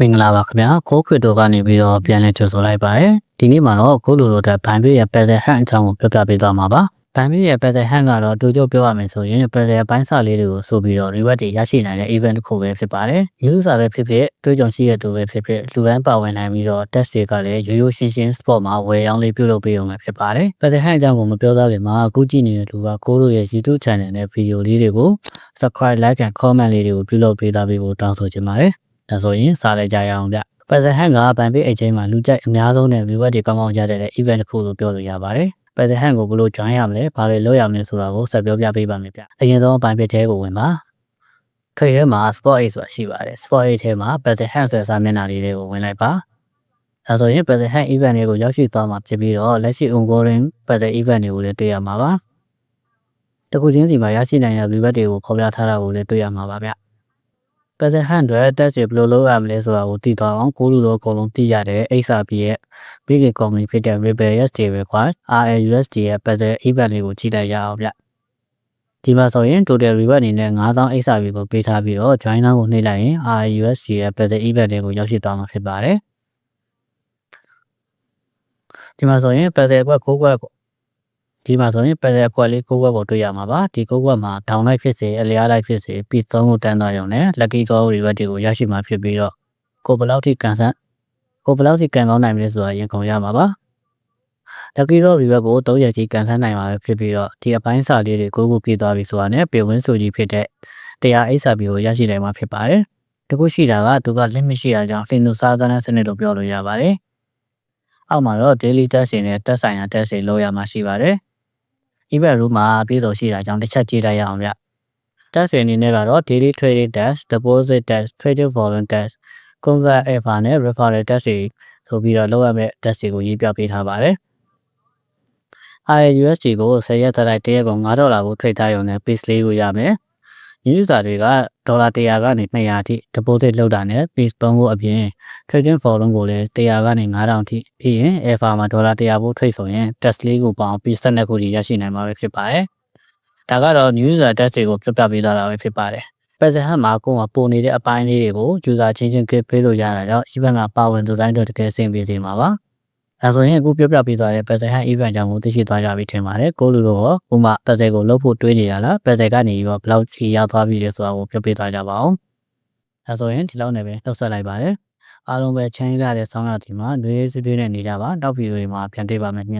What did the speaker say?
မင်္ဂလာပါခင်ဗျာကိုခွေတိုကနေပြီးတော့ပြန်လည်ကြိုဆိုလိုက်ပါရယ်ဒီနေ့မှာတော့ကိုလိုလိုတဲ့ဘန်ဘေးရဲ့ puzzle hunt အကြောင်းကိုပြောပြပေးသွားမှာပါဘန်ဘေးရဲ့ puzzle hunt ကတော့တူကျုပ်ပြောရမယ်ဆိုရင် puzzle ပိုင်းစာလေးတွေကိုဆိုပြီးတော့ reward တွေရရှိနိုင်တဲ့ event တစ်ခုပဲဖြစ်ပါတယ် user ပဲဖြစ်ဖြစ်တွေးကြုံရှိတဲ့သူပဲဖြစ်ဖြစ်လူတိုင်းပါဝင်နိုင်ပြီးတော့ test တွေကလည်းရိုးရိုးရှင်းရှင်း spot မှာဝယ်ရောင်းလေးပြုလုပ်ပေးအောင်ပဲဖြစ်ပါတယ် puzzle hunt အကြောင်းကိုမပြောသားခင်မှာအခုကြည့်နေတဲ့လူကကိုတို့ရဲ့ YouTube channel နဲ့ video လေးတွေကို subscribe like and comment လေးတွေကိုပြုလုပ်ပေးသားပေးဖို့တောင်းဆိုချင်ပါတယ် ဒါဆိုရင်စားလိုက်ကြရအောင်ဗျပဇဟန်ကဗန်ပေးအချိန်မှာလူကြိုက်အများဆုံးနဲ့ viewer တွေကောင်းကောင်းရတဲ့ event တစ်ခုလို့ပြောလို့ရပါတယ်။ပဇဟန်ကိုဘယ်လို join ရမလဲ၊ဘာတွေလုပ်ရမလဲဆိုတာကိုဆက်ပြောပြပေးပါမယ်ဗျ။အရင်ဆုံးဗန်ပေးထဲကိုဝင်ပါ။ခရီးထဲမှာ sport 8ဆိုတာရှိပါတယ်။ sport 8ထဲမှာပဇဟန်ဆိုတဲ့စာမျက်နှာလေးတွေကိုဝင်လိုက်ပါ။ဒါဆိုရင်ပဇဟန် event တွေကိုရောက်ရှိသွားမှာဖြစ်ပြီးတော့လက်ရှိ ongoing ပဇ event တွေကိုလည်းတွေ့ရမှာပါ။တခုချင်းစီမှာရရှိနိုင်တဲ့ viewer တွေကိုဖော်ပြထားတာကိုလည်းတွေ့ရမှာပါဗျ။ puzzle hunt တွေတက်စီဘယ်လိုလုပ်ရမလဲဆိုတာကိုသိသွားအောင်ကိုလူလိုအကုန်လုံးသိရတဲ့ XRP ရဲ့ big company ဖြစ်တဲ့ Rebellious Day Require RLUSD ရဲ့ puzzle event လေးကိုကြည့်လိုက်ရအောင်ဗျဒီမှာဆိုရင် total reward အနေနဲ့9000 XRP ကိုပေးထားပြီးတော့ join now ကိုနှိပ်လိုက်ရင် RLUSD ရဲ့ puzzle event လေးကိုရောက်ရှိသွားမှာဖြစ်ပါတယ်ဒီမှာဆိုရင် puzzle ကွက်6ကွက်ကို ဒီမှာဆိုရင် puzzle အကွက်လေး6ကွက်ကိုတွေ့ရမှာပါဒီ6ကွက်မှာ down light ဖြစ်စေအလျား light ဖြစ်စေပြီး3ကိုတန်းသွားရုံနဲ့ lucky draw reward တွေကိုရရှိမှာဖြစ်ပြီးတော့ကိုဘယ်လောက်ထိကန်ဆန်းကိုဘယ်လောက်ထိကန်ကောင်းနိုင်မလဲဆိုတာရင်ခုန်ရမှာပါ lucky draw reward ကို3ရက်ကြီးကန်ဆန်းနိုင်မှာပဲဖြစ်ပြီးတော့ဒီအပိုင်းစာလေးတွေကိုကိုပြည့်သွားပြီဆိုတာနဲ့ပြေဝင်းဆိုကြီးဖြစ်တဲ့တရား XRP ကိုရရှိနိုင်မှာဖြစ်ပါတယ်တခုရှိတာကသူက limit ရှိတာကြောင့် Linux စာသားနဲ့စနစ်လို့ပြောလို့ရပါတယ်အောက်မှာတော့ daily test တွေနဲ့တက်ဆိုင်ရာ test တွေလုပ်ရမှာရှိပါတယ် event room မှာပြည်တော်ရှိတာကြောင့်တစ်ချက်ကြည့်လိုက်ရအောင်ဗျ test တွေအနေနဲ့ကတော့ daily trading test deposit test trading volume test convert alpha နဲ့ referral test တွေဆိုပြီးတော့လုပ်ရမယ့် test တွေကိုရေးပြပေးထားပါတယ် IUSD ကို10ရက်တိုင်းတရက်ကို9ဒေါ်လာကို trade ထားရုံနဲ့ base လေးကိုရမယ် user တွေကဒေါ်လာ100ကနေ200အထိ deposit လုပ်တာနဲ့ base 3ကိုအပြင် trading volume ကိုလည်း100ကနေ9000အထိပြီးရင် alpha မှာဒေါ်လာ100ဖို့ trade ဆိုရင် test လေးကိုပေါအောင် base 12ခုကြီးရရှိနိုင်မှာပဲဖြစ်ပါတယ်ဒါကတော့ user test တွေကိုပြပြပေးလာတာပဲဖြစ်ပါတယ် present ဟန်မှာကိုယ်မှာပုံနေတဲ့အပိုင်းလေးတွေကို user ချင်းချင်း give ပေးလို့ရတာကြောင့် event ကပါဝင်သူတိုင်းတို့တကယ်ဆင်ပြေစေမှာပါ အဲဆိုရင်အခုပြောပြပေးသွားတဲ့ puzzle hunt event ကြောင့်ကိုသိရှိသွားကြပြီထင်ပါတယ်ကိုလူတို့ရောဥမာ puzzle ကိုလုပ်ဖို့တွေးနေတာလား puzzle ကနေပြီးတော့ဘယ်လောက်ကြီးရောက်သွားပြီလဲဆိုတာကိုပြောပြသွားကြပါအောင်အဲဆိုရင်ဒီလောက်နဲ့ပဲနှုတ်ဆက်လိုက်ပါတယ်အားလုံးပဲချမ်းရတဲ့ဆောင်းရည်ဒီမှာနေရေးစစ်တွေးနဲ့နေကြပါနောက်ဗီဒီယိုတွေမှာပြန်တွေ့ပါမယ်ည